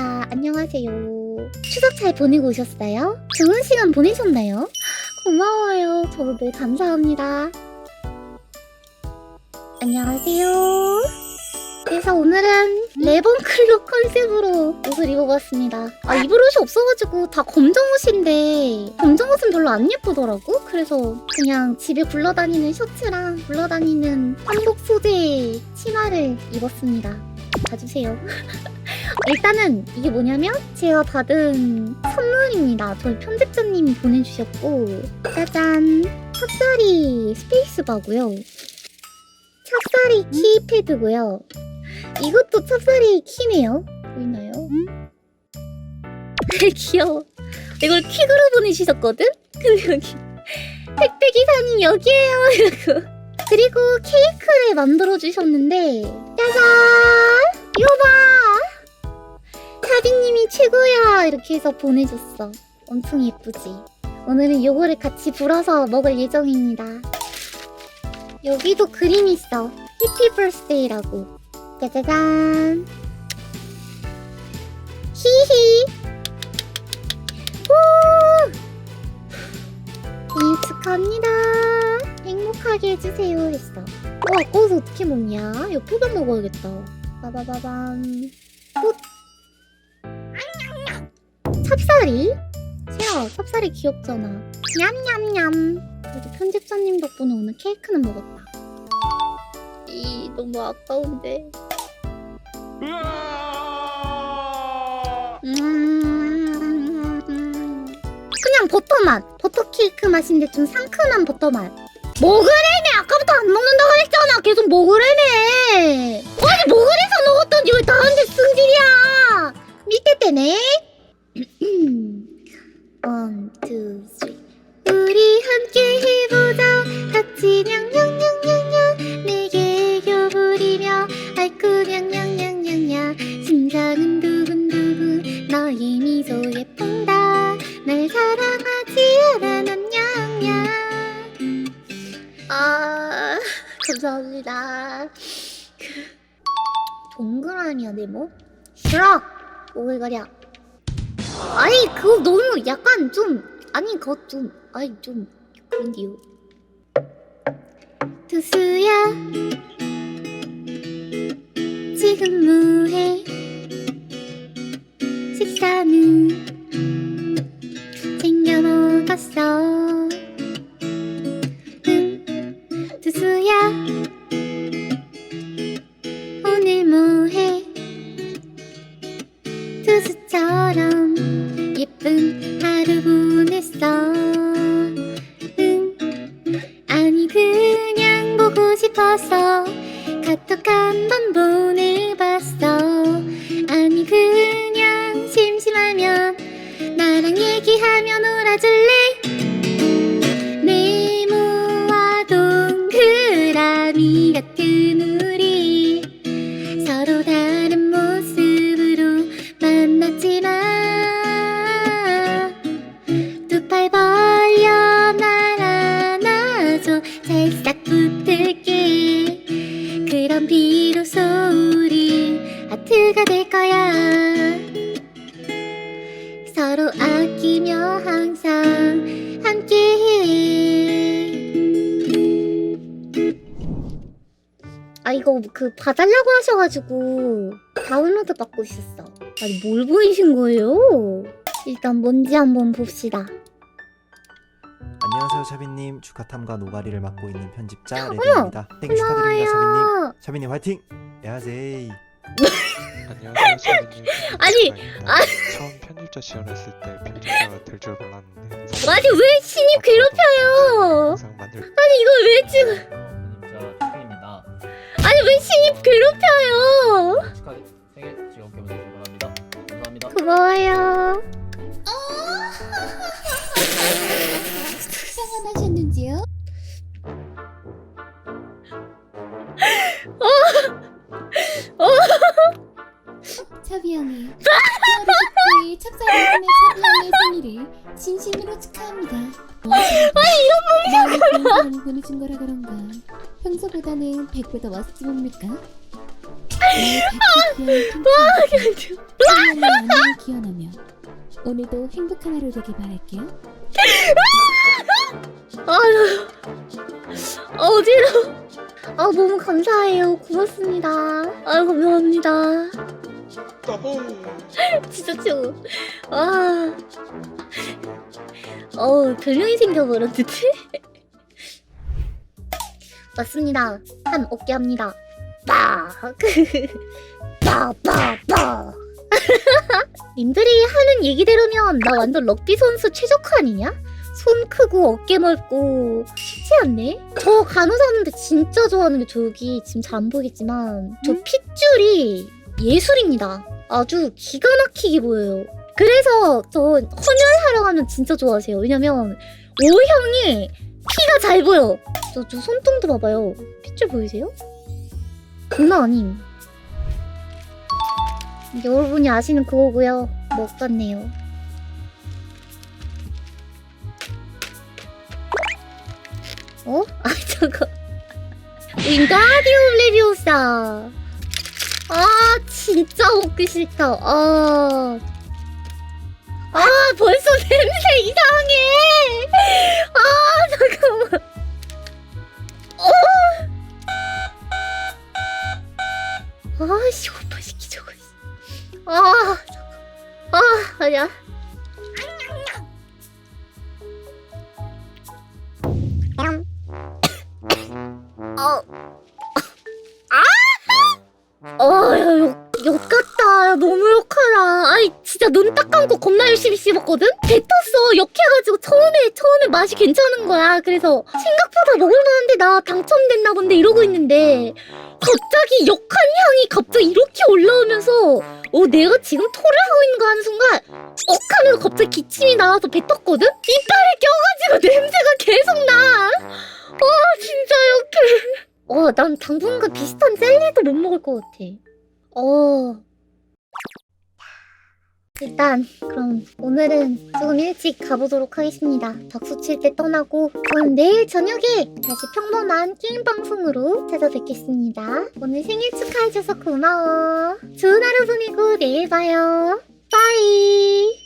안녕하세요. 추석 잘 보내고 오셨어요? 좋은 시간 보내셨나요? 고마워요. 저도 늘 감사합니다. 안녕하세요. 그래서 오늘은 레본클로 컨셉으로 옷을 입어봤습니다. 아, 입을 옷이 없어가지고 다 검정 옷인데 검정 옷은 별로 안 예쁘더라고. 그래서 그냥 집에 굴러다니는 셔츠랑 굴러다니는 한복 소재 치마를 입었습니다. 봐주세요. 일단은 이게 뭐냐면 제가 받은 선물입니다. 저희 편집자님이 보내주셨고 짜잔 찹쌀이 스페이스바고요. 찹쌀이 키패드고요. 이것도 찹쌀이 키네요. 보이나요? 귀여워. 이걸 퀵으로 보내주셨거든? 근데 여기 택배 기사님 여기에요 이러고 그리고 케이크를 만들어 주셨는데 짜잔 이거 봐 사비님이 최고야! 이렇게 해서 보내줬어. 엄청 예쁘지? 오늘은 요거를 같이 불어서 먹을 예정입니다. 여기도 그림 있어. 해피 버스데이라고. 짜자잔. 히히. 우 축하합니다. 행복하게 해주세요 했어. 와 아까워서 어떻게 먹냐? 옆에다 먹어야겠다. 빠바바밤 찹쌀이? 세아 찹쌀이 귀엽잖아. 냠냠냠. 그래도 편집자님 덕분에 오늘 케이크는 먹었다. 이 너무 아까운데. 음. 그냥 버터맛. 버터 케이크 맛인데 좀 상큼한 버터맛. 먹으래네 아까부터 안 먹는다고 했잖아. 계속 먹으래네 아니 먹으래서 먹었더니 왜 나한테 승질이야? 밑에 때네 너의 미소에 뽕다. 날 사랑하지 냥냥 아 감사합니다. 동그라미야 네모? 싫어! 오글거려. 아니 그거 너무 약간 좀 아니 그거 좀 아니 좀 그런데요. 투수야. 지금 뭐해 식사는 나랑 얘기하며 놀아줄래 서로 아끼며 항상 함께해 아 이거 그 봐달라고 하셔가지고 다운로드 받고 있었어. 아니 뭘 보이신 거예요? 일단 뭔지 한번 봅시다. 안녕하세요 차비님 축하탐과 노가리를 맡고 있는 편집자! 레드입니다 생일 축하드립니다 고마워요. 차비님 화이팅! 야세이 안녕하세요, 선생님. 아니, 아... 처음 편집자 지원했을 때 편집자가 될 줄 몰랐는데. 아니 왜 신입 괴롭혀요? 영상 만들 아니 이걸 왜 찍어? 진짜 축하입니다. 아니 왜 신입 괴롭혀요? 축하 생일 즐겁게 보내시기 바랍니다. 감사합니다. 고마워요. 100배 더 멋지지 뭡니까? 안녕을 기원하며 오늘도 행복한 하루 되길 바랄게요. 아, 어지러워. 아, 너무 감사해요. 고맙습니다. 아, 감사합니다. 진짜 최고. 아. 어우, 별명이 생겨버렸는데? 맞습니다. 한 어깨 합니다. 빠, 빠. 님들이 하는 얘기대로면 나 완전 럭비 선수 최적화 아니냐? 손 크고 어깨 넓고 쉽지 않네? 저 간호사는데 진짜 좋아하는 게 저기 지금 잘 안 보이겠지만 저 핏줄이 예술입니다. 아주 기가 막히게 보여요. 그래서 저 헌혈하러 가면 진짜 좋아하세요. 왜냐면 O형이 피가 잘 보여. 저, 저 손등도 봐봐요. 핏줄 보이세요? 장난 아님. 여러분이 아시는 그거고요. 못 봤네요. 어? 아 저거 윙가디움 레비오사 아 진짜 먹기 싫다 아, 아 벌써 냄새 이상해 처음에, 처음에 맛이 괜찮은 거야. 그래서 생각보다 먹을만한데 나 당첨됐나 본데 이러고 있는데 갑자기 욕한 향이 갑자기 이렇게 올라오면서 어, 내가 지금 토를 하고 있는 거 하는 순간 억 하면서 갑자기 기침이 나와서 뱉었거든? 이빨에 껴가지고 냄새가 계속 나. 와 진짜 욕해. 어, 난 당분간 비슷한 젤리도 못 먹을 것 같아. 어. 일단 그럼 오늘은 조금 일찍 가보도록 하겠습니다. 박수 칠 때 떠나고 그럼 내일 저녁에 다시 평범한 게임 방송으로 찾아뵙겠습니다. 오늘 생일 축하해줘서 고마워. 좋은 하루 보내고 내일 봐요. 빠이.